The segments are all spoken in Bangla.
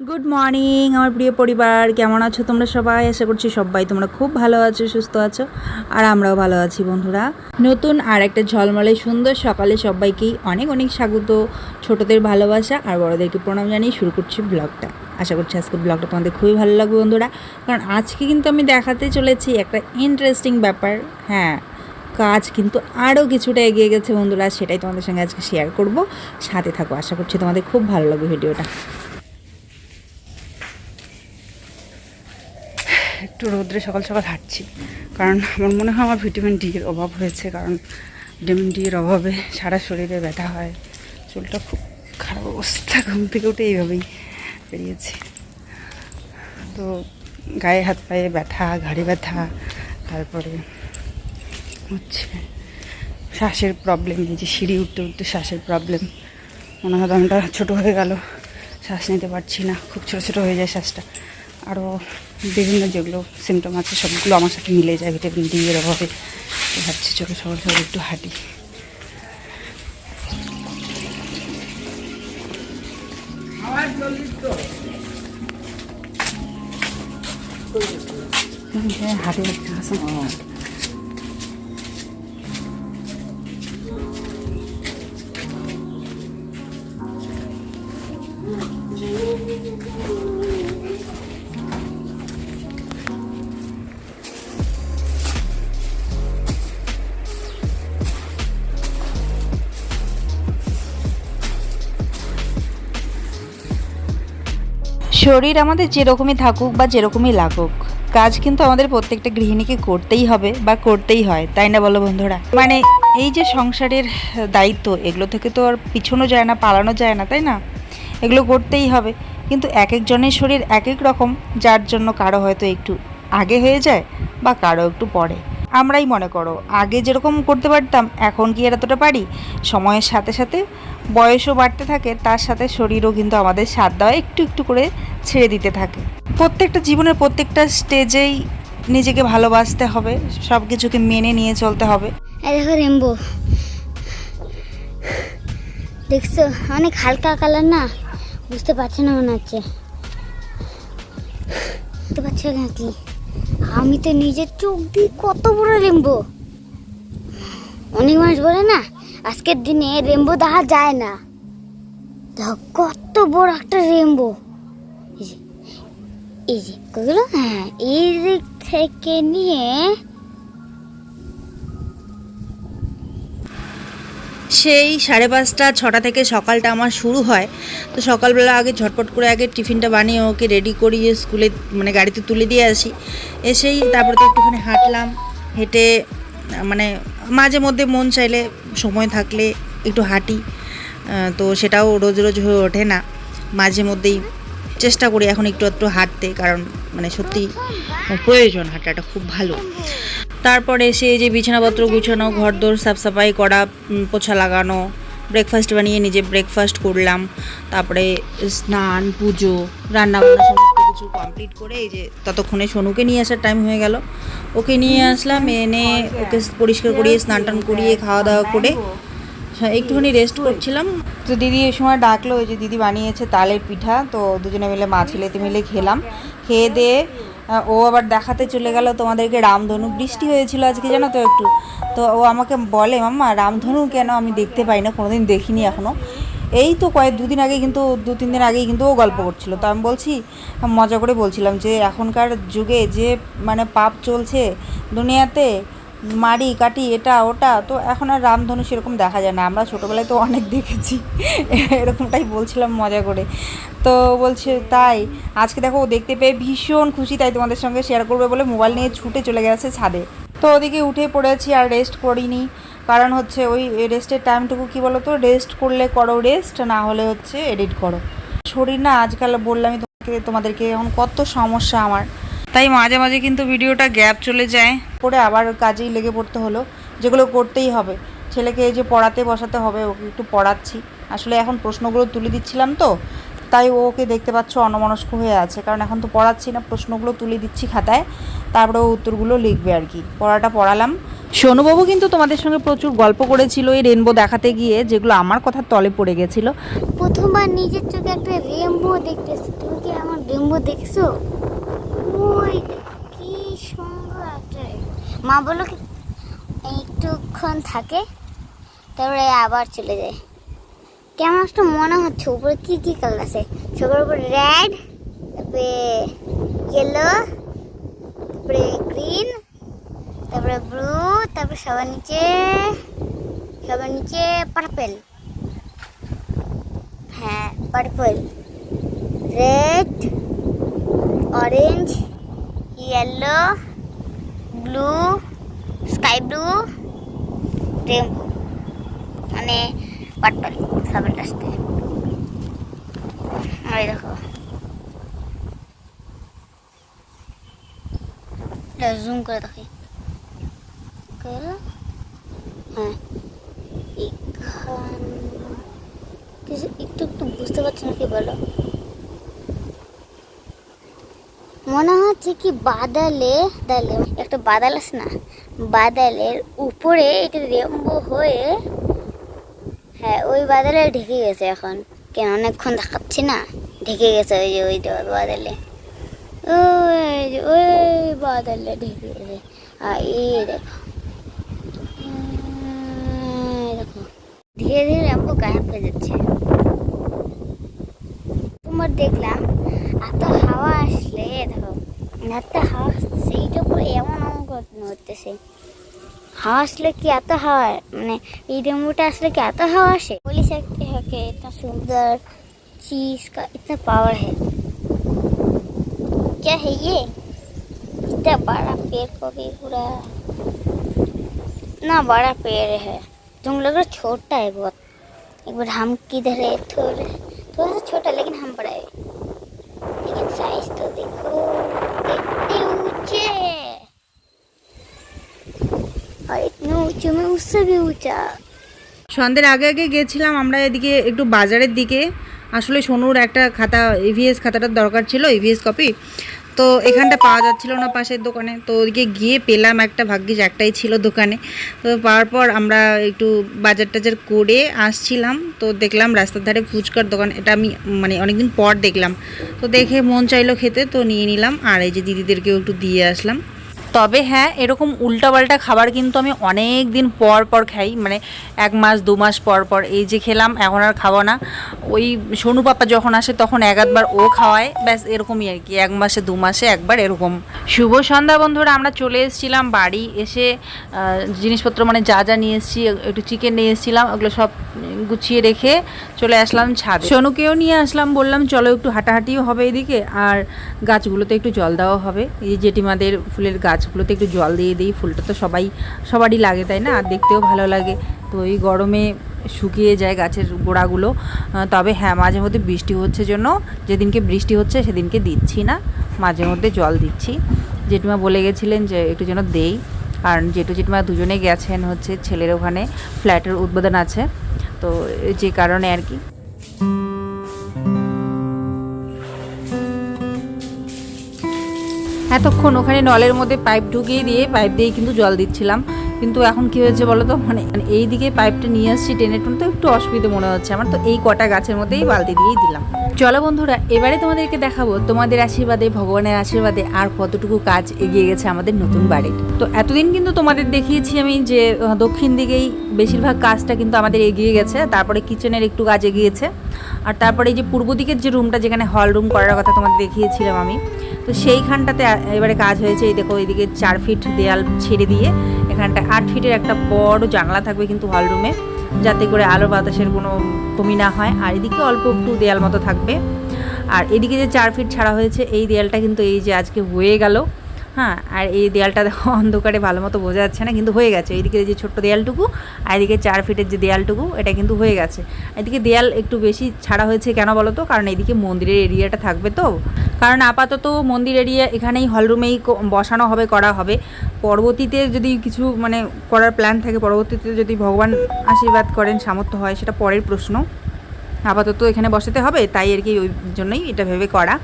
গুড মর্নিং আমার প্রিয় পরিবার। কেমন আছো তোমরা সবাই? আশা করছি সবাই তোমরা খুব ভালো আছো, সুস্থ আছো, আর আমরাও ভালো আছি বন্ধুরা। নতুন আর একটা ঝলমলে সুন্দর সকালে সবাইকেই অনেক অনেক স্বাগত। ছোটদের ভালোবাসা আর বড়দেরকে প্রণাম জানিয়ে শুরু করছি ব্লগটা। আশা করছি আজকে ব্লগটা তোমাদের খুবই ভালো লাগবে বন্ধুরা। কারণ আজকে কিন্তু আমি দেখাতে চলেছি একটা ইন্টারেস্টিং ব্যাপার। হ্যাঁ কাজ কিন্তু আরও কিছুটা এগিয়ে গেছে বন্ধুরা, সেটাই তোমাদের সঙ্গে আজকে শেয়ার করব। সাথে থাকো, আশা করছি তোমাদের খুব ভালো লাগবে ভিডিওটা একটু রোদ্রে সকাল সকাল হাঁটছি। কারণ আমার মনে হয় আমার ভিটামিন ডি এর অভাব হয়েছে, কারণ ভিটামিন ডি এর অভাবে সারা শরীরে ব্যথা হয়। চুলটা খুব খারাপ অবস্থা, ঘুম থেকে উঠে এইভাবেই বেরিয়েছে। তো গায়ে হাত পায়ে ব্যথা, ঘাড়ে ব্যথা, তারপরে হচ্ছে শ্বাসের প্রবলেম এই যে সিঁড়ি উঠতে উঠতে শ্বাসের প্রবলেম মনে হয় দমটা ছোটো হয়ে গেল, শ্বাস নিতে পারছি না, খুব ছোটো ছোটো হয়ে যায় শ্বাসটা। আরও বিভিন্ন যেগুলো সিমটম আছে সবগুলো আমার সাথে মিলে যায় ভিটামিন ডি এর অভাবে। ভাবছি চলো সকাল সকাল একটু হাঁটি। হাঁটি হাঁটে একটু শরীর আমাদের যেরকমই থাকুক বা যেরকমই লাগুক, কাজ কিন্তু আমাদের প্রত্যেকটা গৃহিণীকে করতেই হবে বা করতেই হয়, তাই না বলো বন্ধুরা? মানে এই যে সংসারের দায়িত্ব, এগুলো থেকে তো আর পিছনো যায় না, পালানো যায় না, তাই না? এগুলো করতেই হবে। কিন্তু এক একজনের শরীর এক এক রকম, যার জন্য কারও হয়তো একটু আগে হয়ে যায় বা কারও একটু পরে। আমরাই মনে করো। আগে যেরকম করতে পারতাম, এখন কি আর এতটা পারি? সময়ের সাথে সাথে বয়সও বাড়তে থাকে, তার সাথে শরীরও কিন্তু আমাদের সাথ দেওয়া একটু একটু করে ছেড়ে দিতে থাকে। প্রত্যেকটা জীবনের প্রত্যেকটা স্টেজেই নিজেকে ভালোবাসতে হবে সব কিছুকে মেনে নিয়ে চলতে হবে। দেখো রেমবো দেখছ? অনেক হালকা কালার না? বুঝতে পারছি না মনে হচ্ছে। বুঝতে পারছ নাকি? আমি তো নিজের চোখ দিয়ে কত বড় রেমবো অনেক মানুষ বলে না, আজকের দিনে রেমবো দেখা যায় না। দেখো কত বড় একটা রেমবো এই যে যে হ্যাঁ এই দিক থেকে নিয়ে সেই সাড়ে পাঁচটা, ছটা থেকে সকালটা আমার শুরু হয়। তো সকালবেলা আগে ঝটপট করে আগে টিফিনটা বানিয়ে ওকে রেডি করিয়ে স্কুলে মানে গাড়িতে তুলে দিয়ে আসি। এসেই তারপরে তো একটুখানি হাঁটলাম, হেঁটে মানে মাঝে মধ্যে মন চাইলে সময় থাকলে একটু হাঁটি। তো সেটাও রোজ রোজ হয়ে ওঠে না। মাঝে মধ্যেই চেষ্টা করি এখন একটু একটু হাঁটতে, কারণ মানে সত্যি প্রয়োজন হাঁটাটা খুব ভালো। তারপরে এসে এই যে বিছানাপত্র গুছানো, ঘরদোর সাফসাফাই করা পোছা লাগানো ব্রেকফাস্ট বানিয়ে নিজে ব্রেকফাস্ট করলাম, তারপরে স্নান, পুজো, রান্নাবান্না সমস্ত কিছু কমপ্লিট করে এই যে ততক্ষণে সোনুকে নিয়ে আসার টাইম হয়ে গেল। ওকে নিয়ে আসলাম, এনে ওকে পরিষ্কার করিয়ে, স্নান টান করিয়ে খাওয়া দাওয়া করে একটুখানি রেস্ট করছিলাম। তো দিদি এই সময় ডাকলো ওই যে দিদি বানিয়েছে তালের পিঠা, তো দুজনে মিলে মা ছেলেতে মিলে খেলাম। খেয়ে দিয়ে ও আবার দেখাতে চলে গেল, তোমাদেরকে রামধনু। বৃষ্টি হয়েছিল আজকে, জানো তো একটু। তো ও আমাকে বলে, মাম্মা, রামধনু কেন আমি দেখতে পাই না? কোনোদিন দেখিনি এখনও এই তো কয়েক, দুদিন আগে কিন্তু, দু, তিন দিন আগেই কিন্তু ও গল্প করছিল। তো আমি বলছি, মজা করে বলছিলাম যে, এখনকার যুগে যে মানে পাপ চলছে দুনিয়াতে মারি, কাটি, এটা, ওটা, তো এখন আর রামধনু সেরকম দেখা যায় না। আমরা ছোটোবেলায় তো অনেক দেখেছি। এরকমটাই বলছিলাম মজা করে। তো বলছে, তাই, আজকে দেখো ও দেখতে পেয়ে ভীষণ খুশি। তাই তোমাদের সঙ্গে শেয়ার করবে বলে মোবাইল নিয়ে ছুটে চলে গেছে ছাদে। তো ওদিকে উঠে পড়েছি আর রেস্ট করিনি। কারণ হচ্ছে ওই রেস্টের টাইমটুকু কি বলো তো রেস্ট করলে করো রেস্ট না হলে হচ্ছে এডিট করো। শরীর না আজকাল বললামই তোমাকে, তোমাদেরকে, এখন কত সমস্যা আমার। তাই মাঝে মাঝে কিন্তু ভিডিওটা গ্যাপ চলে যায়। করে আবার কাজেই লেগে পড়তে হলো। যেগুলো করতেই হবে। ছেলেকে এই যে পড়াতে বসাতে হবে ওকে একটু পড়াচ্ছি। আসলে এখন প্রশ্নগুলো তুলে দিচ্ছিলাম তো তাই ও ওকে দেখতে পাচ্ছ অনমনস্ক হয়ে আছে। কারণ এখন তো পড়াচ্ছি না প্রশ্নগুলো তুলে দিচ্ছি খাতায়। তারপরে ও উত্তরগুলো লিখবে আর কি। পড়াটা পড়ালাম। সোনুবাবু কিন্তু তোমাদের সঙ্গে প্রচুর গল্প করেছিল এই রেনবো দেখাতে গিয়ে যেগুলো আমার কথা তলে পড়ে গেছিল। প্রথমবার নিজের চোখে একটা রেনবো দেখতেছি। তুমি কি আমার রেনবো দেখছ? কি সুন্দর একটা মা বলল একটুক্ষণ থাকে, তারপরে আবার চলে যায়। কেমন একটা মনে হচ্ছে, উপরে কি কি কালার আছে? সবার উপর রেড তারপরে ইয়েলো তারপরে গ্রিন তারপরে ব্লু তারপরে সবার নিচে সবার নিচে পার্পেল হ্যাঁ purple red orange yellow blue sky blue rainbow মানে পার্পল সবার লাস্টে আর দেখো। জুম করে দেখি। হ্যাঁ। এখান কিছু একটু একটু বুঝতে পারছি না কি বলো? মনে হচ্ছে কি বাদালে দালে একটা বাদাল আছে না, বাদালের উপরে এটা রেম্বো হয়ে হ্যাঁ ওই বাদালে ঢেকে গেছে এখন। কেন, অনেকক্ষণ দেখাচ্ছি না? ঢেকে গেছে ওই যে, ওই বাদালে। ওই যে, ওই বাদালে ঢেকে গেছে। আর এই দেখো। দেখো। ধীরে ধীরে রেম্বো গায়েব হয়ে যাচ্ছে। তোমার দেখলাম, এত এত হাওয়া আসতেছে এইটা পুরো এমন অঙ্ক হতেছে হাওয়া আসলে কি এত হাওয়া মানে এই রেমোটা আসলে কি এত हवा আসে बोली सकते हैं कि इतना सुंदर चीज का इतना पावर है क्या है ये इतना बड़ा पेड़ को भी पूरा इतना बड़ा पेड़ है तुम लोग छोटा है बहुत एक बार हम किधर है थोड़ा थोड़ा सा छोटा लेकिन हम बड़ा है लेकिन साइज জমে উৎসবে উঠা সন্ধ্যের আগে আগে গেছিলাম আমরা এদিকে একটু বাজারের দিকে। আসলে সোনুর একটা খাতা ইভিএস খাতাটার দরকার ছিল ইভিএস কপি তো এখানটা পাওয়া যাচ্ছিল না পাশের দোকানে। তো ওদিকে গিয়ে পেলাম একটা ভাগ্যিস একটাই ছিল দোকানে। তো পাওয়ার পর আমরা একটু বাজার টাজার করে আসছিলাম। তো দেখলাম রাস্তার ধারে ফুচকার দোকান। এটা আমি মানে অনেকদিন পর দেখলাম। তো দেখে মন চাইলো খেতে, তো নিয়ে নিলাম। আর এই যে দিদিদেরকেও একটু দিয়ে আসলাম। তবে হ্যাঁ এরকম উল্টাপাল্টা খাবার কিন্তু আমি অনেক দিন পর পর খাই। মানে এক মাস দু মাস পর পর এই যে খেলাম এখন আর খাব না। ওই সোনু পাপা যখন আসে তখন এক আধবার ও খাওয়ায়। ব্যাস এরকমই আর কি। এক মাসে দু মাসে একবার এরকম। শুভ সন্ধ্যা বন্ধুরা আমরা চলে এসেছিলাম বাড়ি এসে জিনিসপত্র মানে যা যা নিয়ে এসেছি একটু চিকেন নিয়ে এসেছিলাম ওগুলো সব গুছিয়ে রেখে চলে আসলাম ছাদে। সোনুকেও নিয়ে আসলাম বললাম চলো একটু হাঁটাহাঁটিও হবে এদিকে আর গাছগুলোতে একটু জল দেওয়া হবে। এই জেঠিমাদের ফুলের গাছগুলোতে একটু জল দিয়ে দিই, ফুলটা তো সবাই, সবারই লাগে, তাই না? আর দেখতেও ভালো লাগে। তো এই গরমে শুকিয়ে যায় গাছের গোড়াগুলো। তবে হ্যাঁ মাঝে মধ্যে বৃষ্টি হচ্ছে জন্য, যেদিনকে বৃষ্টি হচ্ছে সেদিনকে দিচ্ছি না, মাঝে মধ্যে জল দিচ্ছি। জেঠিমা বলে গেছিলেন যে একটু যেন দেই। কারণ জেঠু জেঠিমা দুজনে গেছেন হচ্ছে ছেলের ওখানে, ফ্ল্যাটের উদ্বোধন আছে। তো যে কারণে আর কি। এতক্ষণ ওখানে নলের মধ্যে পাইপ ঢুকিয়ে দিয়ে, পাইপ দিয়ে কিন্তু জল দিচ্ছিলাম। কিন্তু এখন কি হয়েছে বলো তো? মানে এই দিকে পাইপটা নিয়ে আসছি, টেনে টুন তো একটু অসুবিধে মনে হচ্ছে আমার। তো এই কটা গাছের মধ্যেই বালতি দিয়েই দিলাম। চলো বন্ধুরা, এবারে তোমাদেরকে দেখাবো তোমাদের আশীর্বাদে, ভগবানের আশীর্বাদে আর কতটুকু কাজ এগিয়ে গেছে আমাদের নতুন বাড়ির তো এতদিন কিন্তু তোমাদের দেখিয়েছি আমি যে দক্ষিণ দিকেই বেশিরভাগ কাজটা কিন্তু আমাদের এগিয়ে গেছে, তারপরে কিচেনের একটু কাজ এগিয়েছে। আর তারপরে এই যে পূর্ব দিকের যে রুমটা যেখানে হল রুম করার কথা তোমাদের দেখিয়েছিলাম আমি, তো সেইখানটাতে এবারে কাজ হয়েছে। এই দেখো, এইদিকে চার ফিট দেয়াল ছেড়ে দিয়ে এখানটা আট ফিটের একটা বড় জানলা থাকবে কিন্তু হল রুমে যাতে করে আলো বাতাসের কোনো কমি না হয়, আর এদিকে অল্প একটু দেয়াল মতো থাকবে। আর এদিকে যে চার ফিট ছাড়া হয়েছে, এই দেয়ালটা কিন্তু এই যে আজকে হয়ে গেল। হ্যাঁ আর এই দেয়ালটা দেখো, অন্ধকারে ভালো মতো বোঝা যাচ্ছে না, কিন্তু হয়ে গেছে। এইদিকে যে ছোট্ট দেয়ালটুকু, আর এদিকে চার ফিটের যে দেয়ালটুকু, এটা কিন্তু হয়ে গেছে। এদিকে দেয়াল একটু বেশি ছাড়া হয়েছে কেন বলো তো? কারণ এদিকে মন্দিরের এরিয়াটা থাকবে তো। কারণ আপাতত মন্দির এরিয়া এখানেই হলরুমেই বসানো হবে, করা হবে। পরবর্তীতে যদি কিছু মানে করার প্ল্যান থাকে, পরবর্তীতে যদি ভগবান আশীর্বাদ করেন, সামর্থ্য হয়, সেটা পরের প্রশ্ন। আপাতত এখানে বসাতে হবে, তাই আর কি ওই জন্যই এটা ভেবে করা।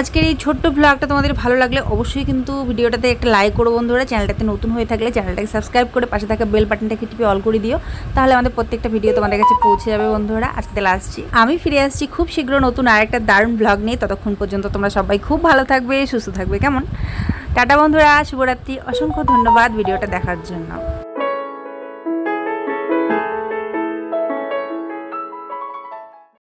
আজকের এই ছোট্ট ব্লগটা তোমাদের ভালো লাগলে অবশ্যই কিন্তু ভিডিওটাতে একটা লাইক করো বন্ধুরা। চ্যানেলটাতে নতুন হয়ে থাকলে চ্যানেলটাকে সাবস্ক্রাইব করে পাশে থাকা বেল বাটনটাকে টিপে অল করে দিও। তাহলে আমাদের প্রত্যেকটা ভিডিও তোমাদের কাছে পৌঁছে যাবে বন্ধুরা। আজকে তাহলে আসছি। আমি ফিরে আসছি খুব শীঘ্র নতুন আর একটা দারুণ ব্লগ নিয়ে। ততক্ষণ পর্যন্ত তোমরা সবাই খুব ভালো থাকবে, সুস্থ থাকবে, কেমন? টাটা বন্ধুরা, শুভরাত্রি। অসংখ্য ধন্যবাদ ভিডিওটা দেখার জন্য।